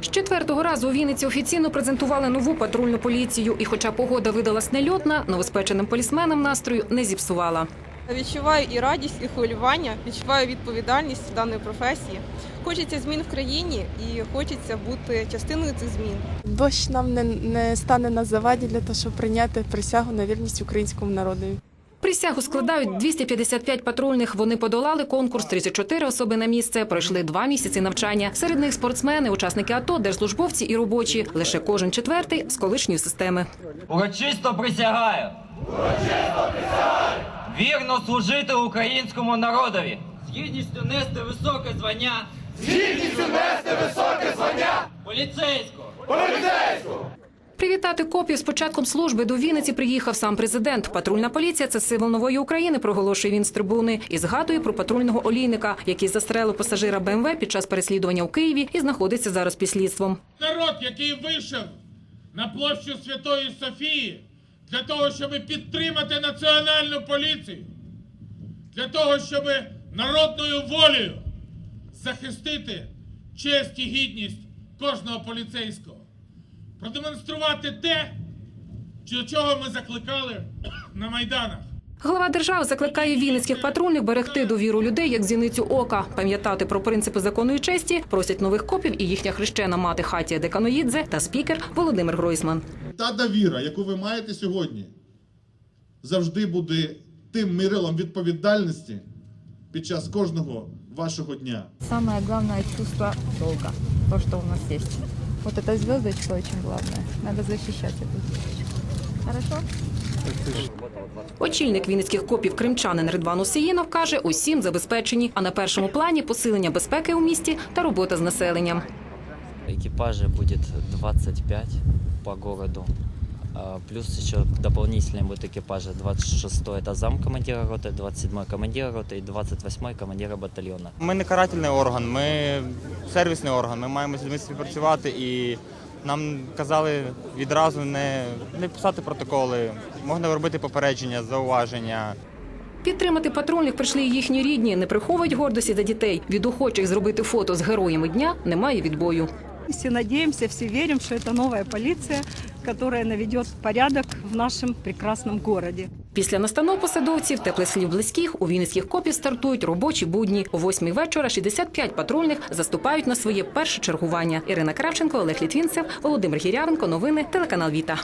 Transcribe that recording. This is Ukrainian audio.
З четвертого разу у Вінниці офіційно презентували нову патрульну поліцію. І хоча погода видалась нельотна, новоспеченим полісменам настрою не зіпсувала. Відчуваю і радість, і хвилювання, відчуваю відповідальність даної професії. Хочеться змін в країні і хочеться бути частиною цих змін. Дощ нам не, не стане на заваді для того, щоб прийняти присягу на вірність українському народові. Присягу складають 255 патрульних. Вони подолали конкурс 34 особи на місце. Пройшли два місяці навчання. Серед них спортсмени, учасники АТО, держслужбовці і робочі. Лише кожен четвертий з колишньої системи. Урочисто присягаю. Вірно служити українському народові. З гідністю нести високе звання. З гідністю нести високе звання. Поліцейського. Поліцейського. Привітати копів з початком служби до Вінниці приїхав сам президент. Патрульна поліція це символ нової України, проголошує він з трибуни і згадує про патрульного олійника, який застрелив пасажира БМВ під час переслідування у Києві і знаходиться зараз під слідством. народ, який вийшов на площу Святої Софії для того, щоб підтримати національну поліцію, для того, щоб народною волею захистити честь і гідність кожного поліцейського, продемонструвати те, до чого ми закликали на майданах. Глава держави закликає вінницьких патрульних берегти довіру людей як зіницю ока, пам'ятати про принципи закону і честі, просять нових копів і їхня хрещена мати Хатія Деканоїдзе та спікер Володимир Гройсман. Та довіра, яку ви маєте сьогодні, завжди буде тим мирилом відповідальності під час кожного вашого дня. Самое главное чувство долга, то, что у нас есть. Вот эта звездочка очень главная. Надо защищать эту звездочку. Хорошо? Очільник вінницьких копів кримчанин Ридван Усіїнов каже, усім забезпечені. А на першому плані посилення безпеки у місті та робота з населенням. Экипажей будет 25 по городу. А, Плюс еще дополнительные будут экипажи. 26 это зам командира роты, 27 командира роты и 28 командира батальона. Ми не карательний орган, ми сервісний орган. Ми маємо з людьми співпрацювати і нам казали відразу не, не писати протоколи, можна робити попередження, зауваження. Підтримати патрульних прийшли і їхні рідні, не приховують гордості за дітей. Від охочих зробити фото з героями дня немає відбою. Все надеемся, все верим, что это новая полиция, которая наведет порядок в нашем прекрасном городе. Після настанов посадовців, теплих слів близьких, у вінницьких копів стартують робочі будні. О восьмій вечора 65 патрульних заступають на своє перше чергування. Ірина Кравченко, Олег Літвінцев, Володимир Гірявенко. Новини телеканал Віта.